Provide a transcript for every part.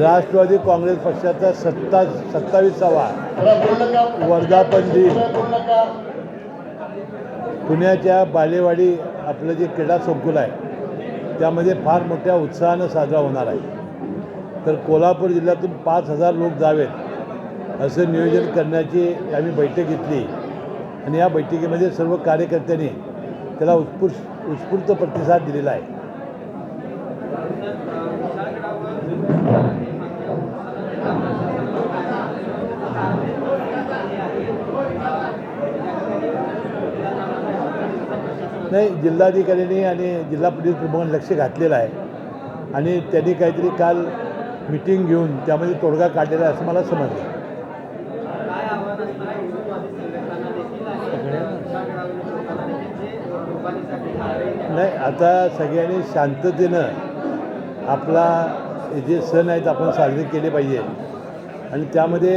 राष्ट्रवादी काँग्रेस पक्षाचा सत्ता सत्तावीसावा वर्धापन दिन पुण्याच्या बालेवाडी आपलं जे क्रीडा संकुल आहे त्यामध्ये फार मोठ्या उत्साहानं साजरा होणार आहे. तर कोल्हापूर जिल्ह्यातून पाच हजार लोक जावेत असं नियोजन करण्याची आम्ही बैठक घेतली. आणि या बैठकीमध्ये सर्व कार्यकर्त्यांनी त्याला उत्स्फूर्त उत्स्फूर्त प्रतिसाद दिलेला आहे. नाही जिल्हाधिकाऱ्यांनी आणि जिल्हा पोलीस प्रमुखांनी लक्ष घातलेलं आहे. आणि त्यांनी काहीतरी काल मिटिंग घेऊन त्यामध्ये तोडगा काढलेला आहे असं मला समजलं. नाही आता सगळ्यांनी शांततेनं आपला जे सण आहेत आपण साजरे केले पाहिजे. आणि त्यामध्ये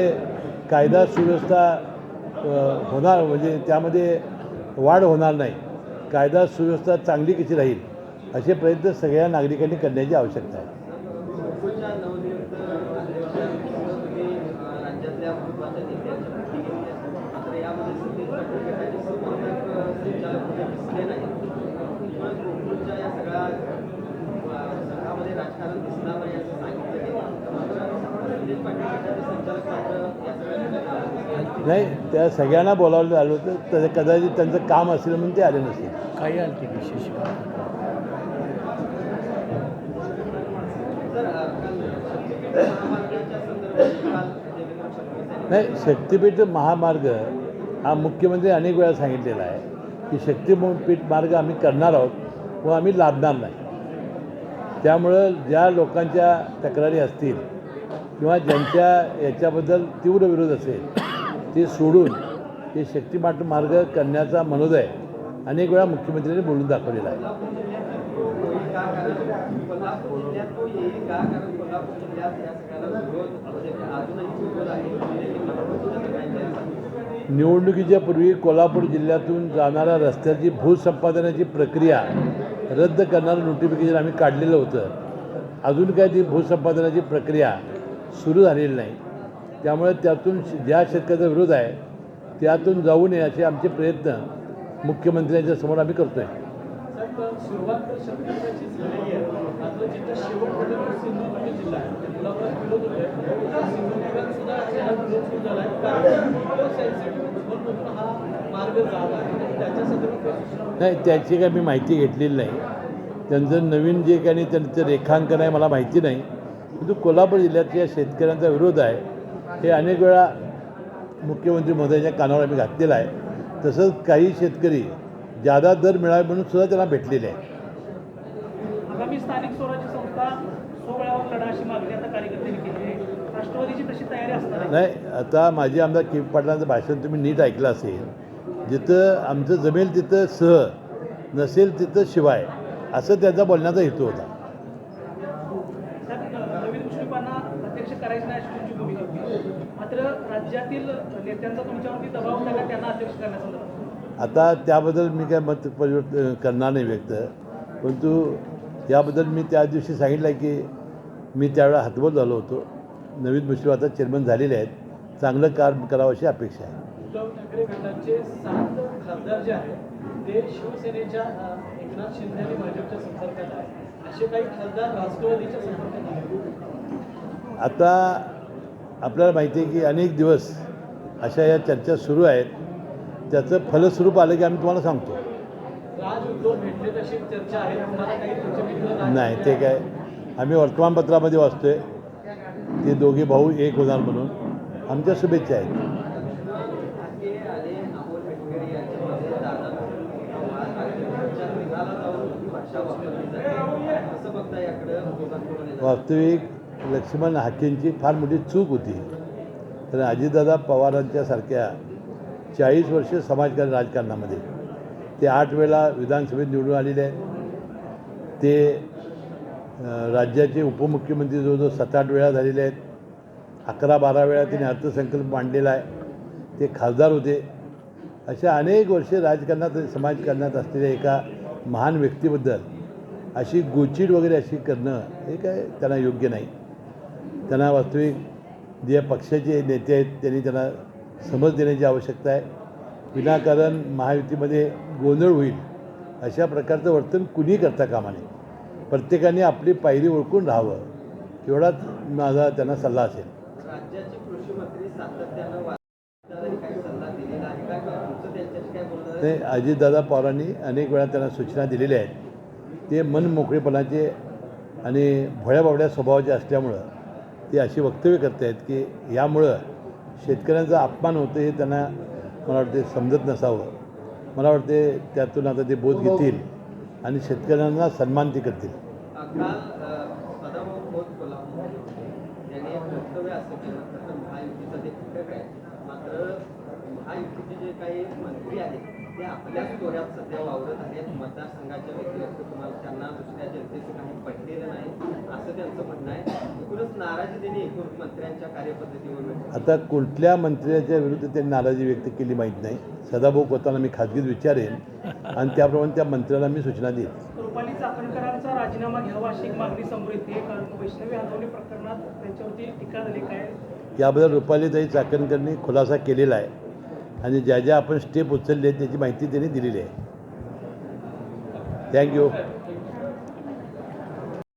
कायदा सुव्यवस्था होणार म्हणजे त्यामध्ये वाढ होणार नाही. कायदा सुव्यवस्था चांगली कशी राहील असे प्रयत्न सगळ्या नागरिकांनी करण्याची आवश्यकता आहे गोकुळच्या नवनियुक्त तुम्ही राज्यातल्या महत्त्वाच्या नेत्यांची भेटी घेतली आहे. मात्र यामध्ये सतीश पाटील गटाचे संपर्क संचालक कुठे दिसले नाही त्यामुळे गोकुळच्या या सगळ्या अ, संघामध्ये राजकारण दिसणार नाही असं सांगितलं गेलं मात्र सतीश पाटील गटाचे संचालक मात्र या सगळ्या घटनेला नाही त्या सगळ्यांना बोलावलं आलं होतं तर कदाचित त्यांचं काम असेल म्हणून ते आले नसेल काही विशेष देवेंद्र फडणवीस यांनी नाही शक्तिपीठ महामार्ग हा मुख्यमंत्री अनेक वेळा सांगितलेला आहे की शक्तिपीठ मार्ग आम्ही करणार आहोत व आम्ही लादणार नाही. त्यामुळं ज्या लोकांच्या तक्रारी असतील किंवा ज्यांच्या याच्याबद्दल तीव्र विरोध असेल ते सोडून ते शक्तिमाठ मार्ग करण्याचा मनोदय अनेक वेळा मुख्यमंत्र्यांनी बोलून दाखवलेला आहे. निवडणुकीच्या पूर्वी कोल्हापूर जिल्ह्यातून जाणाऱ्या रस्त्याची भूसंपादनाची प्रक्रिया रद्द करणारं नोटिफिकेशन आम्ही काढलेलं होतं. अजून काय ती भूसंपादनाची प्रक्रिया सुरू झालेली नाही. त्यामुळे त्यातून ज्या शेतकऱ्याचा विरोध आहे त्यातून जाऊ नये असे आमचे प्रयत्न मुख्यमंत्र्यांच्या समोर आम्ही करतो आहे. हा नाही त्याची काय मी माहिती घेतलेली नाही. त्यांचं नवीन जे काही त्यांचं रेखांकन आहे मला माहिती नाही. परंतु कोल्हापूर जिल्ह्यातल्या शेतकऱ्यांचा विरोध आहे. हे अनेक वेळा मुख्यमंत्री महोदयांच्या कानावर आम्ही घातलेला आहे. तसंच काही शेतकरी जादा दर मिळावे म्हणून सुद्धा त्यांना भेटलेले आहे. आगामी स्थानिक स्वराज्य संस्था सोहळ्यावर लढा अशी मागणी आता कार्यकर्त्यांनी केली आहे. राष्ट्रवादीची तशी तयारी असणार आहे. नाही आता माझी आमदार के पाटलांचं भाषण तुम्ही नीट ऐकलं असेल. जिथं आमचं जमेल तिथं सह नसेल तिथं शिवाय असं त्यांचा बोलण्याचा हेतू होता त्यात नवीन मुश्रीफांना अध्यक्ष करायचं नाही अशी तुमची भूमिका होती मात्र राज्यातील नेत्यांचा तुमच्यावरती दबाव होता का? त्यांना अध्यक्ष करण्यासंदर्भात? आता त्याबद्दल मी काय मत परिवर्तन करणार नाही व्यक्त. परंतु याबद्दल मी त्या दिवशी सांगितलं आहे की मी त्यावेळेला हातबोल झालो होतो. नवीन मुस्लिम आता चेअरमन झालेले आहेत. चांगलं काम करावं अशी अपेक्षा आहे. उद्धव ठाकरे गटाचे सात खासदार जे आहेत ते शिवसेनेच्या अ, एकनाथ शिंदे आणि भाजपच्या संपर्कात आहे असे काही खासदार राष्ट्रवादीच्या संपर्कात आहेत? आता आपल्याला माहिती आहे की अनेक दिवस अशा या चर्चा सुरू आहेत. त्याचं फलस्वरूप आलं की आम्ही तुम्हाला सांगतो. नाही ते काय? आम्ही वर्तमानपत्रामध्ये वाचतो आहे ते दोघे भाऊ एक होणार म्हणून. आमच्या शुभेच्छा आहेत. वास्तविक लक्ष्मण हाकेंची फार मोठी चूक होती. तर अजितदादा पवारांच्या सारख्या चाळीस वर्ष समाजकारण राजकारणामध्ये. ते आठ वेळा विधानसभेत निवडून आलेले आहेत. ते राज्याचे उपमुख्यमंत्री जवळजवळ सात आठ वेळा झालेले आहेत. अकरा बारा वेळा त्यांनी अर्थसंकल्प मांडलेला आहे. ते खासदार होते. अशा अनेक वर्षे राजकारणात समाजकारणात असलेल्या एका महान व्यक्तीबद्दल अशी गोचीड वगैरे अशी करणं हे काय त्यांना योग्य नाही. त्यांना वास्तविक जे पक्षाचे नेते आहेत त्यांनी त्यांना समज देण्याची आवश्यकता आहे. विनाकारण महायुतीमध्ये गोंधळ होईल अशा प्रकारचं वर्तन कुणी करता कामा नये. प्रत्येकाने आपली पायरी ओळखून राहावं एवढाच माझा त्यांना सल्ला असेल? ते अजितदादा पवारांनी अनेक वेळा त्यांना सूचना दिलेल्या आहेत. ते मन मोकळेपणाचे आणि भोळ्याबावड्या स्वभावाचे असल्यामुळं ते अशी वक्तव्य करत आहेत की यामुळं शेतकऱ्यांचा अपमान होतं हे त्यांना मला वाटते समजत नसावं. मला वाटते त्यातून आता ते बोध घेतील आणि शेतकऱ्यांना सन्मान ते करतील काल अ, सदाभाऊ खोत कोल्हापूर यांनी एक वक्तव्य असं केलं तर महायुतीचा ते घटक आहे मात्र महायुतीचे जे काही मंत्री आहेत ते आपल्याच तोऱ्यात सध्या वावरत आहेत. मतदारसंघाच्या व्यतिरिक्त तुम्हाला त्यांना दुसऱ्या जनतेचं काही पडलेलं नाही असं त्यांचं म्हणणं आहे. एकूणच नाराजी त्यांनी एकूण मंत्र्यांच्या कार्यपद्धतीवर आता कुठल्या मंत्र्याच्या विरुद्ध त्यांनी नाराजी व्यक्त केली माहीत नाही. सदाभाऊ खोताना मी खाजगीत विचारेन आणि त्याप्रमाणे त्या मंत्र्याला मी सूचना देईन. रुपाली चाकणकरांचा राजीनामा घ्यावा अशी एक मागणी समोर येते कारण वैष्णवी हलवणी प्रकरणात त्यांच्यावरती टीका झाली. काय? याबद्दल रुपालीताई चाकणकरनी खुलासा केलेला आहे. आणि ज्या ज्या आपण स्टेप उचलले आहेत त्याची माहिती त्यांनी दिलेली आहे. थँक्यू